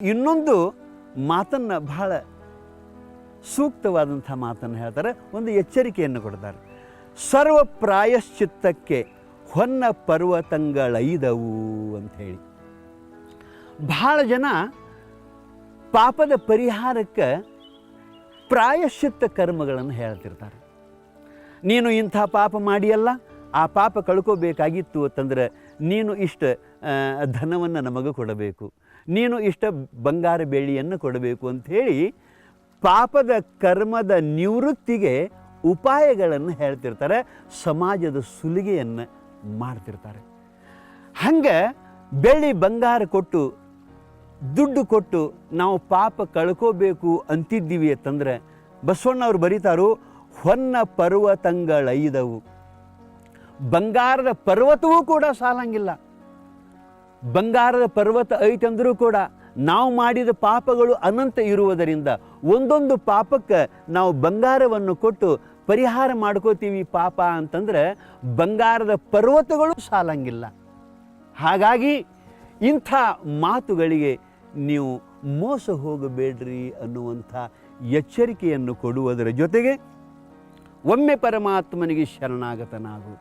ಇನ್ನೊಂದು ಮಾತನ್ನು ಬಹಳ ಸೂಕ್ತವಾದಂಥ ಮಾತನ್ನು ಹೇಳ್ತಾರೆ, ಒಂದು ಎಚ್ಚರಿಕೆಯನ್ನು ಕೊಡ್ತಾರೆ. ಸರ್ವ ಪ್ರಾಯಶ್ಚಿತ್ತಕ್ಕೆ ಹೊನ್ನ ಪರ್ವತಂಗಳೈದವು ಹೇಳಿ. ಬಹಳ ಜನ ಪಾಪದ ಪರಿಹಾರಕ್ಕೆ ಪ್ರಾಯಶ್ಚಿತ್ತ ಕರ್ಮಗಳನ್ನು ಹೇಳ್ತಿರ್ತಾರೆ. ನೀನು ಇಂಥ ಪಾಪ ಮಾಡಿಯಲ್ಲ, ಆ ಪಾಪ ಕಳ್ಕೋಬೇಕಾಗಿತ್ತು ಅಂತಂದ್ರೆ ನೀನು ಇಷ್ಟು ಧನವನ್ನು ನಮಗೆ ಕೊಡಬೇಕು. ನೀನು ಇಷ್ಟ ಬಂಗಾರ ಬೆಳ್ಳಿಯನ್ನು ಕೊಡಬೇಕು ಅಂಥೇಳಿ ಪಾಪದ ಕರ್ಮದ ನಿವೃತ್ತಿಗೆ ಉಪಾಯಗಳನ್ನು ಹೇಳ್ತಿರ್ತಾರೆ, ಸಮಾಜದ ಸುಲಿಗೆಯನ್ನು ಮಾಡ್ತಿರ್ತಾರೆ. ಹಂಗೆ ಬೆಳ್ಳಿ ಬಂಗಾರ ಕೊಟ್ಟು, ದುಡ್ಡು ಕೊಟ್ಟು ನಾವು ಪಾಪ ಕಳ್ಕೋಬೇಕು ಅಂತಿದ್ದೀವಿ ಅಂತಂದ್ರೆ ಬಸವಣ್ಣವ್ರು ಬರೀತಾರು, ಹೊನ್ನ ಪರ್ವತಂಗಳೈದವು. ಬಂಗಾರದ ಪರ್ವತವೂ ಕೂಡ ಸಾಲಂಗಿಲ್ಲ. ಬಂಗಾರದ ಪರ್ವತ ಐತಂದರೂ ಕೂಡ ನಾವು ಮಾಡಿದ ಪಾಪಗಳು ಅನಂತ ಇರುವುದರಿಂದ ಒಂದೊಂದು ಪಾಪಕ್ಕೆ ನಾವು ಬಂಗಾರವನ್ನು ಕೊಟ್ಟು ಪರಿಹಾರ ಮಾಡ್ಕೋತೀವಿ ಪಾಪ ಅಂತಂದ್ರೆ ಬಂಗಾರದ ಪರ್ವತಗಳು ಸಾಲಂಗಿಲ್ಲ. ಹಾಗಾಗಿ ಇಂಥ ಮಾತುಗಳಿಗೆ ನೀವು ಮೋಸ ಹೋಗಬೇಡ್ರಿ ಅನ್ನುವಂಥ ಎಚ್ಚರಿಕೆಯನ್ನು ಕೊಡುವುದರ ಜೊತೆಗೆ ಒಮ್ಮೆ ಪರಮಾತ್ಮನಿಗೆ ಶರಣಾಗತನಾಗು.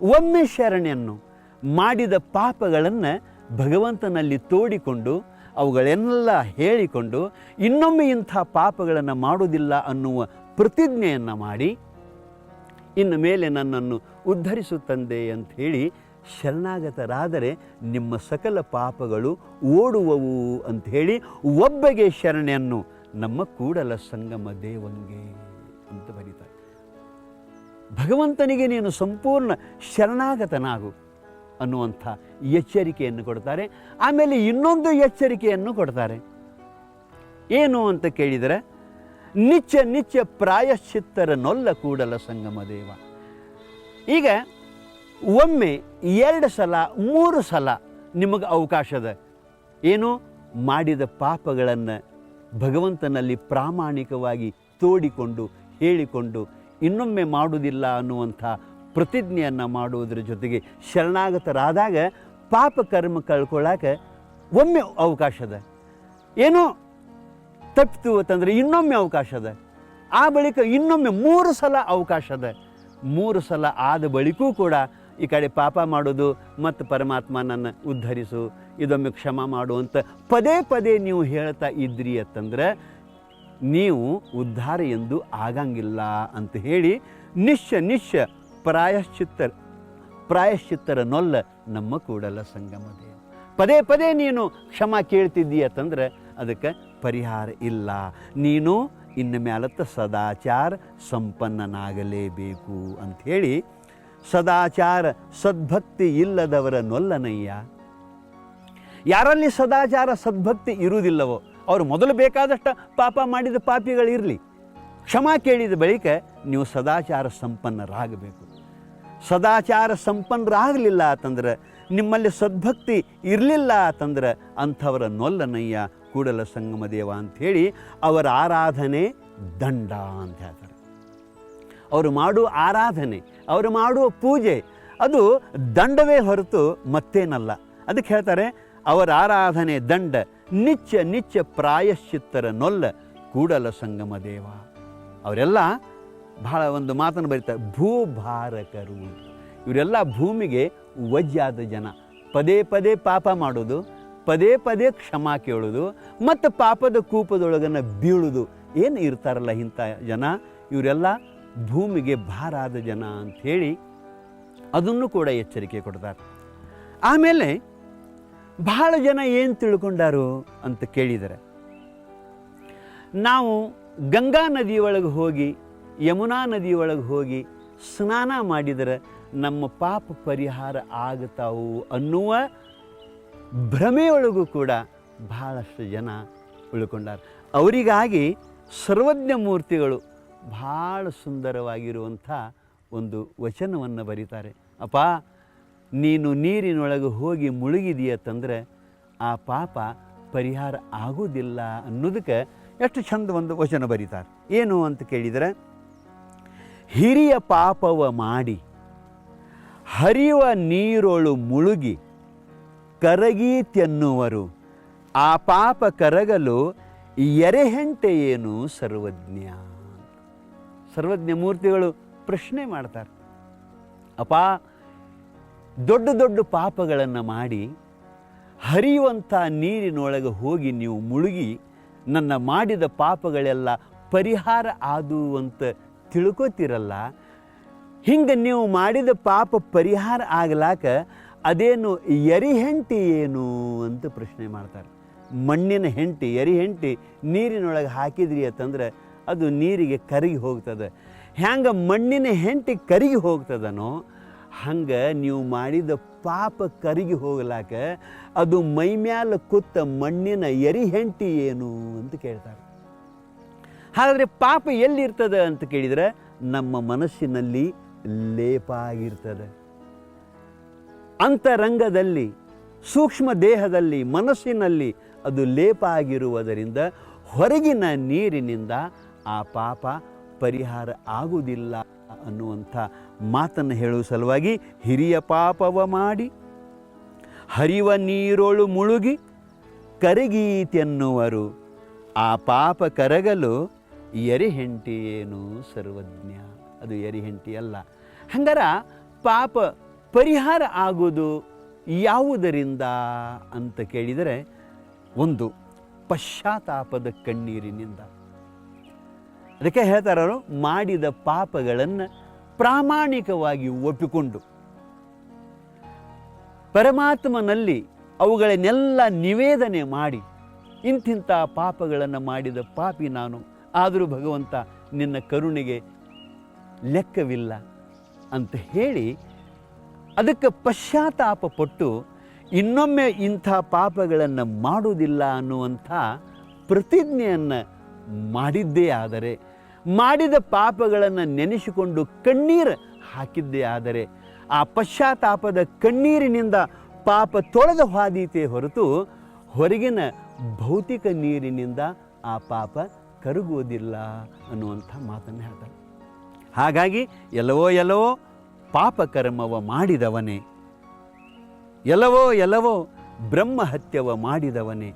ಒಮ್ಮೆ ಶರಣೆಯನ್ನು ಮಾಡಿದ ಪಾಪಗಳನ್ನು ಭಗವಂತನಲ್ಲಿ ತೋಡಿಕೊಂಡು, ಅವುಗಳೆಲ್ಲ ಹೇಳಿಕೊಂಡು, ಇನ್ನೊಮ್ಮೆ ಇಂಥ ಪಾಪಗಳನ್ನು ಮಾಡುವುದಿಲ್ಲ ಅನ್ನುವ ಪ್ರತಿಜ್ಞೆಯನ್ನು ಮಾಡಿ, ಇನ್ನು ಮೇಲೆ ನನ್ನನ್ನು ಉದ್ಧರಿಸುತ್ತಂದೆ ಅಂತ ಹೇಳಿ ಶರಣಾಗತರಾದರೆ ನಿಮ್ಮ ಸಕಲ ಪಾಪಗಳು ಓಡುವವು ಅಂತ ಹೇಳಿ ಒಬ್ಬಗೆ ಶರಣೆಯನ್ನು ನಮ್ಮ ಕೂಡಲ ಸಂಗಮ ದೇವನಿಗೆ ಅಂತ ಬರೀತಾರೆ. ಭಗವಂತನಿಗೆ ನೀನು ಸಂಪೂರ್ಣ ಶರಣಾಗತನಾಗು. ಅನ್ನುವಂಥ ಎಚ್ಚರಿಕೆಯನ್ನು ಕೊಡ್ತಾರೆ. ಆಮೇಲೆ ಇನ್ನೊಂದು ಎಚ್ಚರಿಕೆಯನ್ನು ಕೊಡ್ತಾರೆ. ಏನು ಅಂತ ಕೇಳಿದರೆ ನಿಚ್ಚ ನಿಚ್ಚ ಪ್ರಾಯಶ್ಚಿತ್ತರ ನೊಲ್ಲ ಕೂಡಲ ಸಂಗಮ ದೇವ. ಈಗ ಒಮ್ಮೆ ಎರಡು ಸಲ, ಮೂರು ಸಲ ನಿಮಗೆ ಅವಕಾಶದ ಏನು? ಮಾಡಿದ ಪಾಪಗಳನ್ನು ಭಗವಂತನಲ್ಲಿ ಪ್ರಾಮಾಣಿಕವಾಗಿ ತೋಡಿಕೊಂಡು, ಹೇಳಿಕೊಂಡು ಇನ್ನೊಮ್ಮೆ ಮಾಡುವುದಿಲ್ಲ ಅನ್ನುವಂಥ ಪ್ರತಿಜ್ಞೆಯನ್ನು ಮಾಡುವುದರ ಜೊತೆಗೆ ಶರಣಾಗತರಾದಾಗ ಪಾಪ ಕರ್ಮ ಕಳ್ಕೊಳ್ಳೋಕೆ ಒಮ್ಮೆ ಅವಕಾಶ ಅದ. ಏನೋ ತಪ್ಪಿತು ಅಂತಂದರೆ ಇನ್ನೊಮ್ಮೆ ಅವಕಾಶ ಅದ. ಆ ಬಳಿಕ ಇನ್ನೊಮ್ಮೆ ಮೂರು ಸಲ ಅವಕಾಶ ಅದ. ಮೂರು ಸಲ ಆದ ಬಳಿಕೂ ಕೂಡ ಈ ಕಡೆ ಪಾಪ ಮಾಡೋದು ಮತ್ತು ಪರಮಾತ್ಮ ನನ್ನ ಉದ್ಧರಿಸು, ಇದೊಮ್ಮೆ ಕ್ಷಮ ಮಾಡು ಅಂತ ಪದೇ ಪದೇ ನೀವು ಹೇಳ್ತಾ ಇದ್ರಿ ಅಂತಂದ್ರೆ ನೀವು ಉದ್ಧಾರ ಎಂದು ಆಗಂಗಿಲ್ಲ ಅಂತ ಹೇಳಿ ನಿಶ್ಚ ನಿಶ್ಚ ಪ್ರಾಯಶ್ಚಿತ್ತರ ನೊಲ್ಲ ನಮ್ಮ ಕೂಡಲ ಸಂಗಮ ದೇವ ಪದೇ ಪದೇ ನೀನು ಕ್ಷಮ ಕೇಳ್ತಿದ್ದೀಯತ್ತಂದ್ರೆ ಅದಕ್ಕೆ ಪರಿಹಾರ ಇಲ್ಲ. ನೀನು ಇನ್ನು ಮ್ಯಾಲತ್ತ ಸದಾಚಾರ ಸಂಪನ್ನನಾಗಲೇಬೇಕು ಅಂಥೇಳಿ ಸದಾಚಾರ ಸದ್ಭಕ್ತಿ ಇಲ್ಲದವರ ನೊಲ್ಲನಯ್ಯ. ಯಾರಲ್ಲಿ ಸದಾಚಾರ ಸದ್ಭಕ್ತಿ ಇರುವುದಿಲ್ಲವೋ ಅವರು ಮೊದಲು ಬೇಕಾದಷ್ಟು ಪಾಪ ಮಾಡಿದ ಪಾಪಿಗಳಿರಲಿ. ಕ್ಷಮಾ ಕೇಳಿದ ಬಳಿಕ ನೀವು ಸದಾಚಾರ ಸಂಪನ್ನರಾಗಬೇಕು. ಸದಾಚಾರ ಸಂಪನ್ನರಾಗಲಿಲ್ಲ ಅಂತಂದ್ರೆ, ನಿಮ್ಮಲ್ಲಿ ಸದ್ಭಕ್ತಿ ಇರಲಿಲ್ಲ ಅಂತಂದ್ರೆ ಅಂಥವರ ನೊಲ್ಲನಯ್ಯ ಕೂಡಲ ಸಂಗಮ ದೇವ ಅಂಥೇಳಿ ಅವರ ಆರಾಧನೆ ದಂಡ ಅಂತ ಹೇಳ್ತಾರೆ. ಅವರು ಮಾಡುವ ಆರಾಧನೆ, ಅವರು ಮಾಡುವ ಪೂಜೆ, ಅದು ದಂಡವೇ ಹೊರತು ಮತ್ತೇನಲ್ಲ. ಅದಕ್ಕೆ ಹೇಳ್ತಾರೆ, ಅವರ ಆರಾಧನೆ ದಂಡ ನಿಚ್ಚ ನಿಚ್ಚ ಪ್ರಾಯಶ್ಚಿತ್ತರ ನೊಲ್ಲ ಕೂಡಲ ಸಂಗಮ ದೇವ. ಅವರೆಲ್ಲ ಬಹಳ ಒಂದು ಮಾತನ್ನು ಬರೀತಾರೆ, ಭೂಭಾರಕರು ಇವರೆಲ್ಲ ಭೂಮಿಗೆ ವಜ್ಜಾದ ಜನ. ಪದೇ ಪದೇ ಪಾಪ ಮಾಡೋದು, ಪದೇ ಪದೇ ಕ್ಷಮ ಕೇಳೋದು, ಮತ್ತು ಪಾಪದ ಕೂಪದೊಳಗನ್ನು ಬೀಳೋದು. ಏನು ಇರ್ತಾರಲ್ಲ ಇಂಥ ಜನ? ಇವರೆಲ್ಲ ಭೂಮಿಗೆ ಭಾರ ಆದ ಜನ ಅಂಥೇಳಿ ಅದನ್ನು ಕೂಡ ಎಚ್ಚರಿಕೆ ಕೊಡ್ತಾರೆ. ಆಮೇಲೆ ಬಹಳ ಜನ ಏನು ತಿಳ್ಕೊಂಡಾರು ಅಂತ ಕೇಳಿದರೆ, ನಾವು ಗಂಗಾ ನದಿಯೊಳಗೆ ಹೋಗಿ ಯಮುನಾ ನದಿಯೊಳಗೆ ಹೋಗಿ ಸ್ನಾನ ಮಾಡಿದರೆ ನಮ್ಮ ಪಾಪ ಪರಿಹಾರ ಆಗ್ತಾವು ಅನ್ನುವ ಭ್ರಮೆಯೊಳಗೂ ಕೂಡ ಬಹಳಷ್ಟು ಜನ ಉಳ್ಕೊಂಡಾರ. ಅವರಿಗಾಗಿ ಸರ್ವಜ್ಞ ಮೂರ್ತಿಗಳು ಭಾಳ ಸುಂದರವಾಗಿರುವಂಥ ಒಂದು ವಚನವನ್ನು ಬರೀತಾರೆ. ಅಪ್ಪ, ನೀನು ನೀರಿನೊಳಗೆ ಹೋಗಿ ಮುಳುಗಿದೆಯತ್ತಂದ್ರೆ ಆ ಪಾಪ ಪರಿಹಾರ ಆಗೋದಿಲ್ಲ ಅನ್ನೋದಕ್ಕೆ ಎಷ್ಟು ಚಂದ ಒಂದು ವಚನ ಬರೀತಾರೆ. ಏನು ಅಂತ ಕೇಳಿದರೆ ಹಿರಿಯ ಪಾಪವ ಮಾಡಿ ಹರಿಯುವ ನೀರೊಳು ಮುಳುಗಿ ಕರಗೀತೆನ್ನುವರು ಆ ಪಾಪ ಕರಗಲು ಎರೆಹೆಂಟೆ ಏನು ಸರ್ವಜ್ಞ? ಸರ್ವಜ್ಞ ಮೂರ್ತಿಗಳು ಪ್ರಶ್ನೆ ಮಾಡ್ತಾರೆ. ಅಪ್ಪ, ದೊಡ್ಡ ದೊಡ್ಡ ಪಾಪಗಳನ್ನು ಮಾಡಿ ಹರಿಯುವಂಥ ನೀರಿನೊಳಗೆ ಹೋಗಿ ನೀವು ಮುಳುಗಿ ನನ್ನ ಮಾಡಿದ ಪಾಪಗಳೆಲ್ಲ ಪರಿಹಾರ ಆದು ಅಂತ ತಿಳ್ಕೊತಿರಲ್ಲ? ಹಿಂಗೆ ನೀವು ಮಾಡಿದ ಪಾಪ ಪರಿಹಾರ ಆಗ್ಲಾಕ ಅದೇನು ಎರಿ ಹೆಂಟಿ ಏನು ಅಂತ ಪ್ರಶ್ನೆ ಮಾಡ್ತಾರೆ. ಮಣ್ಣಿನ ಹೆಂಟಿ, ಎರಿ ಹೆಂಟಿ ನೀರಿನೊಳಗೆ ಹಾಕಿದ್ರಿ ಅಂತಂದ್ರೆ ಅದು ನೀರಿಗೆ ಕರಗಿ ಹೋಗ್ತದೆ. ಹ್ಯಾಂಗೆ ಮಣ್ಣಿನ ಹೆಂಟಿ ಕರಗಿ ಹೋಗ್ತದನೋ, ಹಂಗೆ ನೀವು ಮಾಡಿದ ಪಾಪ ಕರಗಿ ಹೋಗ್ಲಾಕ ಅದು ಮೈಮ್ಯಾಲ ಕುತ್ತ ಮಣ್ಣಿನ ಎರಿ ಹೆಂಟಿ ಏನು ಅಂತ ಕೇಳ್ತಾರೆ. ಹಾಗಾದರೆ ಪಾಪ ಎಲ್ಲಿರ್ತದೆ ಅಂತ ಕೇಳಿದರೆ ನಮ್ಮ ಮನಸ್ಸಿನಲ್ಲಿ ಲೇಪ ಆಗಿರ್ತದೆ ಅಂತರಂಗದಲ್ಲಿ, ಸೂಕ್ಷ್ಮ ದೇಹದಲ್ಲಿ, ಮನಸ್ಸಿನಲ್ಲಿ ಅದು ಲೇಪ ಆಗಿರುವುದರಿಂದ ಹೊರಗಿನ ನೀರಿನಿಂದ ಆ ಪಾಪ ಪರಿಹಾರ ಆಗುವುದಿಲ್ಲ ಅನ್ನುವಂಥ ಮಾತನ್ನು ಹೇಳುವ ಸಲುವಾಗಿ ಹಿರಿಯ ಪಾಪವ ಮಾಡಿ, ಹರಿವ ನೀರೊಳು ಮುಳುಗಿ ಕರಗೀತೆನ್ನುವರು ಆ ಪಾಪ ಕರಗಲು ಎರಿಹೆಂಟಿ ಏನು ಸರ್ವಜ್ಞ. ಅದು ಎರಿಹೆಂಟಿ ಅಲ್ಲ. ಹಂಗಾರ ಪಾಪ ಪರಿಹಾರ ಆಗೋದು ಯಾವುದರಿಂದ ಅಂತ ಕೇಳಿದರೆ ಒಂದು ಪಶ್ಚಾತ್ತಾಪದ ಕಣ್ಣೀರಿನಿಂದ. ಅದಕ್ಕೆ ಹೇಳ್ತಾರೋ ಮಾಡಿದ ಪಾಪಗಳನ್ನು ಪ್ರಾಮಾಣಿಕವಾಗಿ ಒಪ್ಪಿಕೊಂಡು. ಪರಮಾತ್ಮನಲ್ಲಿ ಅವುಗಳನ್ನೆಲ್ಲ ನಿವೇದನೆ ಮಾಡಿ ಇಂತಿಂಥ ಪಾಪಗಳನ್ನು ಮಾಡಿದ ಪಾಪಿ ನಾನು. ಆದರೂ ಭಗವಂತ ನಿನ್ನ ಕರುಣೆಗೆ ಲೆಕ್ಕವಿಲ್ಲ ಅಂತ ಹೇಳಿ ಅದಕ್ಕೆ ಪಶ್ಚಾತ್ತಾಪ ಪಟ್ಟು ಇನ್ನೊಮ್ಮೆ ಇಂಥ ಪಾಪಗಳನ್ನು ಮಾಡುವುದಿಲ್ಲ ಅನ್ನುವಂಥ ಪ್ರತಿಜ್ಞೆಯನ್ನು ಮಾಡಿದ್ದೇ ಆದರೆ, ಮಾಡಿದ ಪಾಪಗಳನ್ನು ನೆನೆಸಿಕೊಂಡು ಕಣ್ಣೀರು ಹಾಕಿದ್ದೇ ಆದರೆ, ಆ ಪಶ್ಚಾತ್ತಾಪದ ಕಣ್ಣೀರಿನಿಂದ ಪಾಪ ತೊಳೆದ ಹಾದೀತೆ ಹೊರತು ಹೊರಗಿನ ಭೌತಿಕ ನೀರಿನಿಂದ ಆ ಪಾಪ ಕರಗುವುದಿಲ್ಲ ಅನ್ನುವಂಥ ಮಾತನ್ನು ಹೇಳ್ತಾರೆ. ಹಾಗಾಗಿ ಎಲ್ಲವೋ ಎಲ್ಲವೋ ಪಾಪಕರ್ಮವ ಮಾಡಿದವನೇ, ಎಲ್ಲವೋ ಎಲ್ಲವೋ ಬ್ರಹ್ಮಹತ್ಯವ ಮಾಡಿದವನೇ,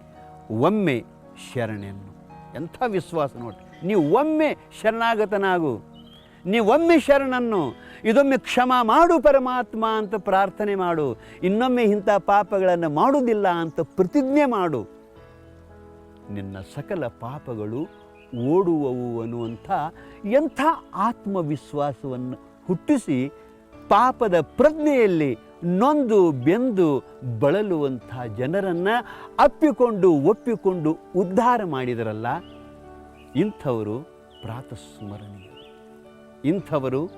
ಒಮ್ಮೆ ಶರಣೆಯನ್ನು. ಎಂಥ ವಿಶ್ವಾಸ ನೋಡಿ ನೀವು ಒಮ್ಮೆ ಶರಣಾಗತನಾಗು. ನೀ ಒಮ್ಮೆ ಶರಣನ್ನು, ಇದೊಮ್ಮೆ ಕ್ಷಮ ಮಾಡು ಪರಮಾತ್ಮ ಅಂತ ಪ್ರಾರ್ಥನೆ ಮಾಡು. ಇನ್ನೊಮ್ಮೆ ಇಂಥ ಪಾಪಗಳನ್ನು ಮಾಡುವುದಿಲ್ಲ ಅಂತ ಪ್ರತಿಜ್ಞೆ ಮಾಡು. ನಿನ್ನ ಸಕಲ ಪಾಪಗಳು ಓಡುವವು ಅನ್ನುವಂಥ ಎಂಥ ಆತ್ಮವಿಶ್ವಾಸವನ್ನು ಹುಟ್ಟಿಸಿ ಪಾಪದ ಪ್ರಜ್ಞೆಯಲ್ಲಿ ನೊಂದು ಬೆಂದು ಬಳಲುವಂಥ ಜನರನ್ನು ಅಪ್ಪಿಕೊಂಡು ಒಪ್ಪಿಕೊಂಡು ಉದ್ಧಾರ ಮಾಡಿದರಲ್ಲ, ಇಂಥವರು ಪ್ರಾತಸ್ಮರಣೀಯರು. ಇಂಥವರು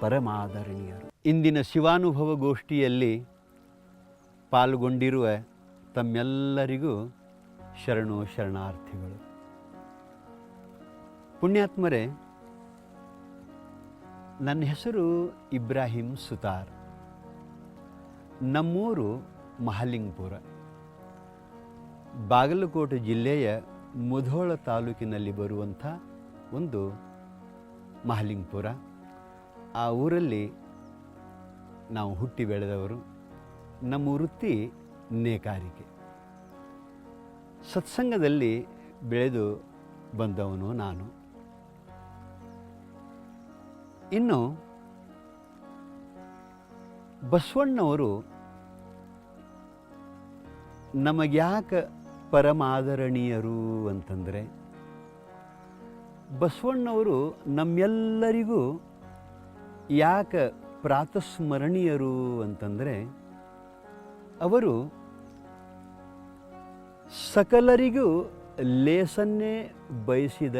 ಪರಮಾದರಣೀಯರು. ಇಂದಿನ ಶಿವಾನುಭವ ಗೋಷ್ಠಿಯಲ್ಲಿ ಪಾಲ್ಗೊಂಡಿರುವ ತಮ್ಮೆಲ್ಲರಿಗೂ ಶರಣು ಶರಣಾರ್ಥಿಗಳು. ಪುಣ್ಯಾತ್ಮರೇ, ನನ್ನ ಹೆಸರು ಇಬ್ರಾಹಿಂ ಸುತಾರ್. ನಮ್ಮೂರು ಮಹಲಿಂಗಪುರ. ಬಾಗಲಕೋಟೆ ಜಿಲ್ಲೆಯ ಮುಧೋಳ ತಾಲೂಕಿನಲ್ಲಿ ಬರುವಂಥ ಒಂದು ಮಹಲಿಂಗಪುರ. ಆ ಊರಲ್ಲಿ ನಾವು ಹುಟ್ಟಿ ಬೆಳೆದವರು. ನಮ್ಮ ವೃತ್ತಿ ನೇಕಾರಿಕೆ. ಸತ್ಸಂಗದಲ್ಲಿ ಬೆಳೆದು ಬಂದವನು ನಾನು. ಇನ್ನು ಬಸವಣ್ಣವರು ನಮಗ್ಯಾಕೆ ಪರಮಾದರಣೀಯರು ಅಂತಂದರೆ ಬಸವಣ್ಣವರು ನಮ್ಮೆಲ್ಲರಿಗೂ ಯಾಕೆ ಪ್ರಾತಸ್ಮರಣೀಯರು ಅಂತಂದರೆ ಅವರು ಸಕಲರಿಗೂ ಲೇಸನ್ನೇ ಬಯಸಿದ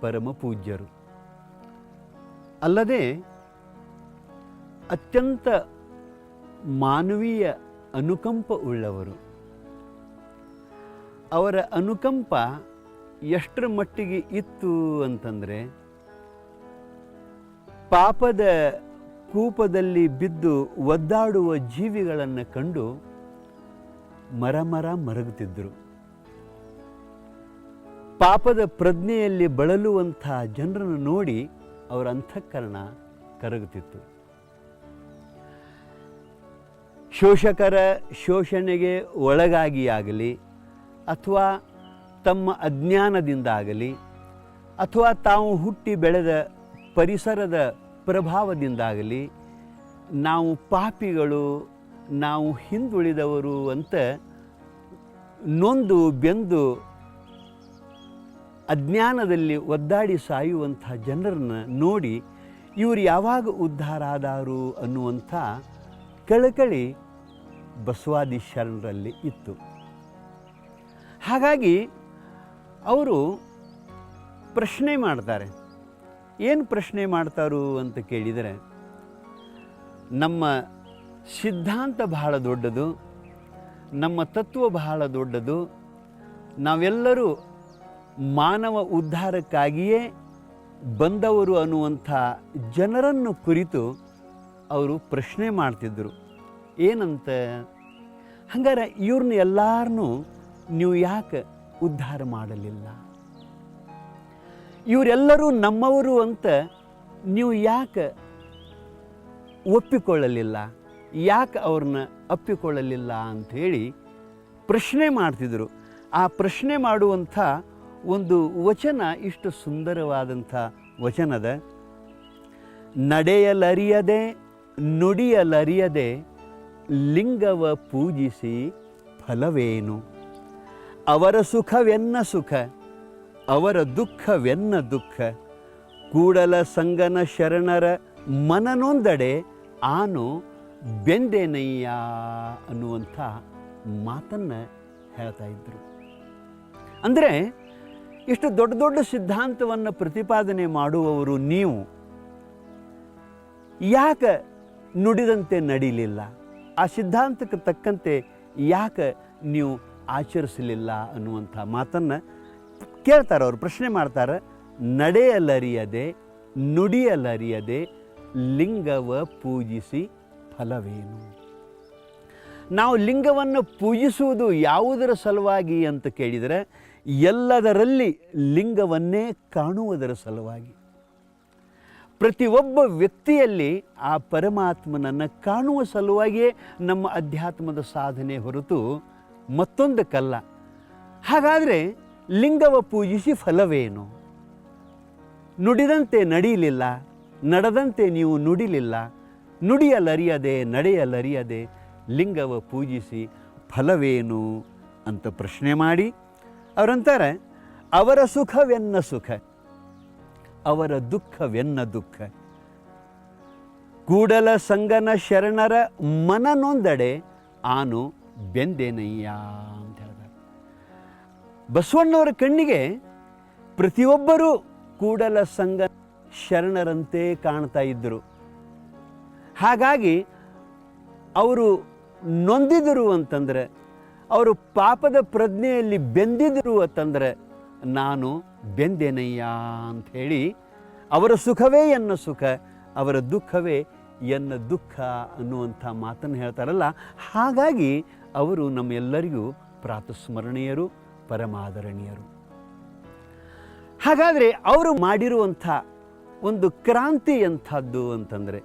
ಪರಮ ಪೂಜ್ಯರು ಅಲ್ಲದೆ ಅತ್ಯಂತ ಮಾನವೀಯ ಅನುಕಂಪ ಉಳ್ಳವರು. ಅವರ ಅನುಕಂಪ ಎಷ್ಟರ ಮಟ್ಟಿಗೆ ಇತ್ತು ಅಂತಂದರೆ, ಪಾಪದ ಕೂಪದಲ್ಲಿ ಬಿದ್ದು ಒದ್ದಾಡುವ ಜೀವಿಗಳನ್ನು ಕಂಡು ಮರ ಮರ ಮರಗುತ್ತಿದ್ದರು. ಪಾಪದ ಪ್ರಜ್ಞೆಯಲ್ಲಿ ಬಳಲುವಂಥ ಜನರನ್ನು ನೋಡಿ ಅವರ ಅಂತಃಕರಣ ಕರಗುತ್ತಿತ್ತು. ಶೋಷಕರ ಶೋಷಣೆಗೆ ಒಳಗಾಗಿಯಾಗಲಿ ಅಥವಾ ತಮ್ಮ ಅಜ್ಞಾನದಿಂದಾಗಲಿ ಅಥವಾ ತಾವು ಹುಟ್ಟಿ ಬೆಳೆದ ಪರಿಸರದ ಪ್ರಭಾವದಿಂದಾಗಲಿ ನಾವು ಪಾಪಿಗಳು, ನಾವು ಹಿಂದುಳಿದವರು ಅಂತ ನೊಂದು ಬೆಂದು ಅಜ್ಞಾನದಲ್ಲಿ ಒದ್ದಾಡಿ ಸಾಯುವಂಥ ಜನರನ್ನು ನೋಡಿ ಇವರು ಯಾವಾಗ ಉದ್ಧಾರ ಆದಾರು ಅನ್ನುವಂಥ ಕಳಕಳಿ ಬಸವಾದಿ ಶರಣರಲ್ಲಿ ಇತ್ತು. ಹಾಗಾಗಿ ಅವರು ಪ್ರಶ್ನೆ ಮಾಡ್ತಾರೆ. ಏನು ಪ್ರಶ್ನೆ ಮಾಡ್ತಾರು ಅಂತ ಕೇಳಿದರೆ, ನಮ್ಮ ಸಿದ್ಧಾಂತ ಬಹಳ ದೊಡ್ಡದು, ನಮ್ಮ ತತ್ವ ಬಹಳ ದೊಡ್ಡದು, ನಾವೆಲ್ಲರೂ ಮಾನವ ಉದ್ಧಾರಕ್ಕಾಗಿಯೇ ಬಂದವರು ಅನ್ನುವಂಥ ಜನರನ್ನು ಕುರಿತು ಅವರು ಪ್ರಶ್ನೆ ಮಾಡ್ತಿದ್ದರು ಏನಂತ? ಹಂಗಾರೆ ಇವ್ರನ್ನ ಎಲ್ಲರನ್ನೂ ನೀವು ಯಾಕೆ ಉದ್ಧಾರ ಮಾಡಲಿಲ್ಲ? ಇವರೆಲ್ಲರೂ ನಮ್ಮವರು ಅಂತ ನೀವು ಯಾಕೆ ಒಪ್ಪಿಕೊಳ್ಳಲಿಲ್ಲ? ಯಾಕೆ ಅವ್ರನ್ನ ಅಪ್ಪಿಕೊಳ್ಳಲಿಲ್ಲ ಅಂಥೇಳಿ ಪ್ರಶ್ನೆ ಮಾಡ್ತಿದ್ರು. ಆ ಪ್ರಶ್ನೆ ಮಾಡುವಂಥ ಒಂದು ವಚನ ಇಷ್ಟು ಸುಂದರವಾದಂಥ ವಚನದ, ನಡೆಯಲರಿಯದೆ, ನುಡಿಯಲರಿಯದೆ ಲಿಂಗವ ಪೂಜಿಸಿ ಫಲವೇನು? ಅವರ ಸುಖವೆನ್ನ ಸುಖ, ಅವರ ದುಃಖವೆನ್ನ ದುಃಖ, ಕೂಡಲ ಸಂಗನ ಶರಣರ ಮನನೊಂದಡೆ ಆನು ಬೆಂದೆನಯ್ಯ ಅನ್ನುವಂಥ ಮಾತನ್ನು ಹೇಳ್ತಾ ಇದ್ದರು ಅಂದರೆ ಇಷ್ಟು ದೊಡ್ಡ ದೊಡ್ಡ ಸಿದ್ಧಾಂತವನ್ನು ಪ್ರತಿಪಾದನೆ ಮಾಡುವವರು ನೀವು. ಯಾಕೆ ನುಡಿದಂತೆ ನಡೀಲಿಲ್ಲ? ಆ ಸಿದ್ಧಾಂತಕ್ಕೆ ತಕ್ಕಂತೆ ಯಾಕೆ ನೀವು ಆಚರಿಸಲಿಲ್ಲ ಅನ್ನುವಂಥ ಮಾತನ್ನು ಕೇಳ್ತಾರೆ ಅವರು, ಪ್ರಶ್ನೆ ಮಾಡ್ತಾರೆ. ನಡೆಯಲರಿಯದೆ, ನುಡಿಯಲರಿಯದೆ ಲಿಂಗವ ಪೂಜಿಸಿ ಫಲವೇನು? ನಾವು ಲಿಂಗವನ್ನು ಪೂಜಿಸುವುದು ಯಾವುದರ ಸಲುವಾಗಿ ಅಂತ ಕೇಳಿದರೆ ಎಲ್ಲದರಲ್ಲಿ ಲಿಂಗವನ್ನೇ ಕಾಣುವುದರ ಸಲುವಾಗಿ. ಪ್ರತಿಯೊಬ್ಬ ವ್ಯಕ್ತಿಯಲ್ಲಿ ಆ ಪರಮಾತ್ಮನನ್ನು ಕಾಣುವ ಸಲುವಾಗಿಯೇ ನಮ್ಮ ಅಧ್ಯಾತ್ಮದ ಸಾಧನೆ ಹೊರತು ಮತ್ತೊಂದಕ್ಕಲ್ಲ. ಹಾಗಾದರೆ ಲಿಂಗವ ಪೂಜಿಸಿ ಫಲವೇನು? ನುಡಿದಂತೆ ನಡೆಯಲಿಲ್ಲ, ನಡೆದಂತೆ ನೀವು ನುಡಿಲಿಲ್ಲ, ನುಡಿಯಲರಿಯದೆ, ನಡೆಯಲರಿಯದೆ ಲಿಂಗವ ಪೂಜಿಸಿ ಫಲವೇನು ಅಂತ ಪ್ರಶ್ನೆ ಮಾಡಿ. ಅವರಂತಾರೆ, ಅವರ ಸುಖವೆನ್ನ ಸುಖ, ಅವರ ದುಃಖವೆನ್ನ ದುಃಖ. ಕೂಡಲ ಸಂಗನ ಶರಣರ ಮನನೊಂದಡೆ ಆನು ಬೆಂದೇನಯ್ಯ ಅಂತ ಹೇಳ್ತಾರೆ. ಬಸವಣ್ಣವರ ಕಣ್ಣಿಗೆ ಪ್ರತಿಯೊಬ್ಬರೂ ಕೂಡಲ ಸಂಗ ಶರಣರಂತೆ ಕಾಣ್ತಾ ಇದ್ದರು. ಹಾಗಾಗಿ ಅವರು ನೊಂದಿದರು ಅಂತಂದರೆ ಅವರು ಪಾಪದ ಪ್ರಜ್ಞೆಯಲ್ಲಿ ಬೆಂದಿದ್ರು ಅಂತಂದರೆ ನಾನು ಬೆಂದೆನಯ್ಯ ಅಂಥೇಳಿ, ಅವರ ಸುಖವೇ ಎನ್ನ ಸುಖ, ಅವರ ದುಃಖವೇ ಎನ್ನ ದುಃಖ ಅನ್ನುವಂಥ ಮಾತನ್ನು ಹೇಳ್ತಾರಲ್ಲ, ಹಾಗಾಗಿ ಅವರು ನಮ್ಮೆಲ್ಲರಿಗೂ ಪ್ರಾತಸ್ಮರಣೀಯರು, ಪರಮಾದರಣೀಯರು. ಹಾಗಾದರೆ ಅವರು ಮಾಡಿರುವಂಥ ಒಂದು ಕ್ರಾಂತಿ ಎಂಥದ್ದು ಅಂತಂದರೆ,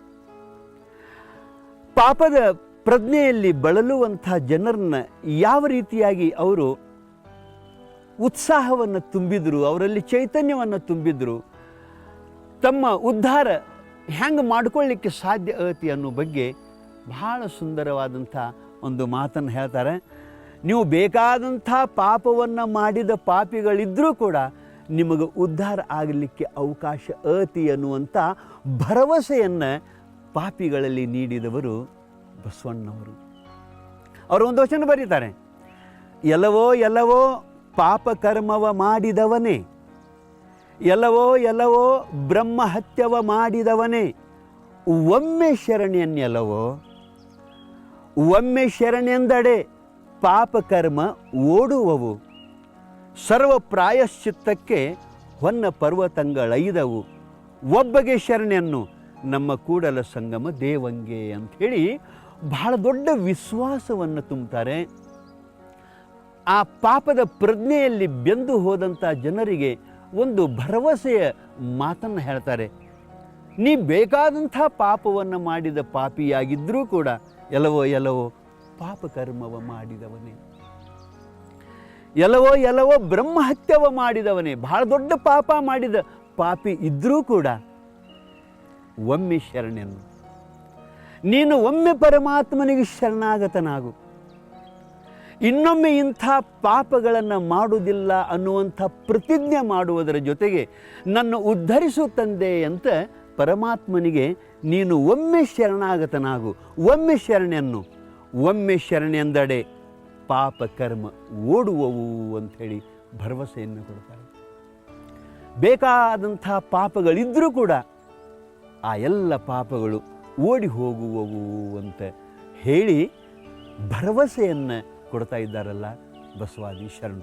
ಪಾಪದ ಪ್ರಜ್ಞೆಯಲ್ಲಿ ಬಳಲುವಂಥ ಜನರನ್ನ ಯಾವ ರೀತಿಯಾಗಿ ಅವರು ಉತ್ಸಾಹವನ್ನು ತುಂಬಿದರು, ಅವರಲ್ಲಿ ಚೈತನ್ಯವನ್ನು ತುಂಬಿದರು, ತಮ್ಮ ಉದ್ಧಾರ ಹೆಂಗೆ ಮಾಡ್ಕೊಳ್ಳಿಕ್ಕೆ ಸಾಧ್ಯ ಆಗತಿ ಅನ್ನೋ ಬಗ್ಗೆ ಬಹಳ ಸುಂದರವಾದಂಥ ಒಂದು ಮಾತನ್ನು ಹೇಳ್ತಾರೆ. ನೀವು ಬೇಕಾದಂಥ ಪಾಪವನ್ನು ಮಾಡಿದ ಪಾಪಿಗಳಿದ್ದರೂ ಕೂಡ ನಿಮಗೆ ಉದ್ಧಾರ ಆಗಲಿಕ್ಕೆ ಅವಕಾಶ ಅತಿ ಅನ್ನುವಂಥ ಭರವಸೆಯನ್ನು ಪಾಪಿಗಳಲ್ಲಿ ನೀಡಿದವರು ಬಸವಣ್ಣವರು. ಅವರು ಒಂದು ವಚನ ಬರೀತಾರೆ. ಎಲ್ಲವೋ ಎಲ್ಲವೋ ಪಾಪ ಕರ್ಮವ ಮಾಡಿದವನೇ. ಎಲ್ಲವೋ ಎಲ್ಲವೋ ಬ್ರಹ್ಮಹತ್ಯವ ಮಾಡಿದವನೇ. ಒಮ್ಮೆ ಶರಣ್ಯನ್ನೆಲ್ಲವೋ, ಒಮ್ಮೆ ಶರಣೆಂದಡೆ ಪಾಪಕರ್ಮ ಓಡುವವು. ಸರ್ವ ಪ್ರಾಯಶ್ಚಿತ್ತಕ್ಕೆ ಹೊನ್ನ ಪರ್ವತಂಗಳೈದವು. ಒಬ್ಬಗೆ ಶರಣೆಯನ್ನು ನಮ್ಮ ಕೂಡಲ ಸಂಗಮ ದೇವಂಗೆ ಅಂಥೇಳಿ ಬಹಳ ದೊಡ್ಡ ವಿಶ್ವಾಸವನ್ನು ತುಂಬುತ್ತಾರೆ ಆ ಪಾಪದ ಪ್ರಜ್ಞೆಯಲ್ಲಿ ಬೆಂದು ಹೋದಂಥ ಜನರಿಗೆ ಒಂದು ಭರವಸೆಯ ಮಾತನ್ನು ಹೇಳ್ತಾರೆ. ನೀ ಬೇಕಾದಂಥ ಪಾಪವನ್ನು ಮಾಡಿದ ಪಾಪಿಯಾಗಿದ್ದರೂ ಕೂಡ ಎಲ್ಲವೋ ಎಲ್ಲವೋ ಪಾಪಕರ್ಮವ ಮಾಡಿದವನೇ. ಎಲ್ಲವೋ ಎಲ್ಲವೋ ಬ್ರಹ್ಮಹತ್ಯವ ಮಾಡಿದವನೇ. ಬಹಳ ದೊಡ್ಡ ಪಾಪ ಮಾಡಿದ ಪಾಪಿ ಇದ್ದರೂ ಕೂಡ ಒಮ್ಮೆ ಶರಣೆನ್ನು ನೀನು ಒಮ್ಮೆ ಪರಮಾತ್ಮನಿಗೆ ಶರಣಾಗತನಾಗು. ಇನ್ನೊಮ್ಮೆ ಇಂಥ ಪಾಪಗಳನ್ನು ಮಾಡುವುದಿಲ್ಲ ಅನ್ನುವಂಥ ಪ್ರತಿಜ್ಞೆ ಮಾಡುವುದರ ಜೊತೆಗೆ ನನ್ನ ಉದ್ಧರಿಸು ತಂದೆ ಅಂತ ಪರಮಾತ್ಮನಿಗೆ ನೀನು ಒಮ್ಮೆ ಶರಣಾಗತನಾಗು. ಒಮ್ಮೆ ಶರಣೆಯನ್ನು, ಒಮ್ಮೆ ಶರಣೆಂದಡೆ ಪಾಪ ಕರ್ಮ ಓಡುವವು ಅಂಥೇಳಿ ಭರವಸೆಯನ್ನು ಕೊಡ್ತಾರೆ. ಬೇಕಾದಂಥ ಪಾಪಗಳಿದ್ದರೂ ಕೂಡ ಆ ಎಲ್ಲ ಪಾಪಗಳು ಓಡಿ ಹೋಗುವವು ಅಂತ ಹೇಳಿ ಭರವಸೆಯನ್ನು ಕೊಡ್ತಾ ಇದ್ದಾರಲ್ಲ ಬಸವಾದಿ ಶರಣರು.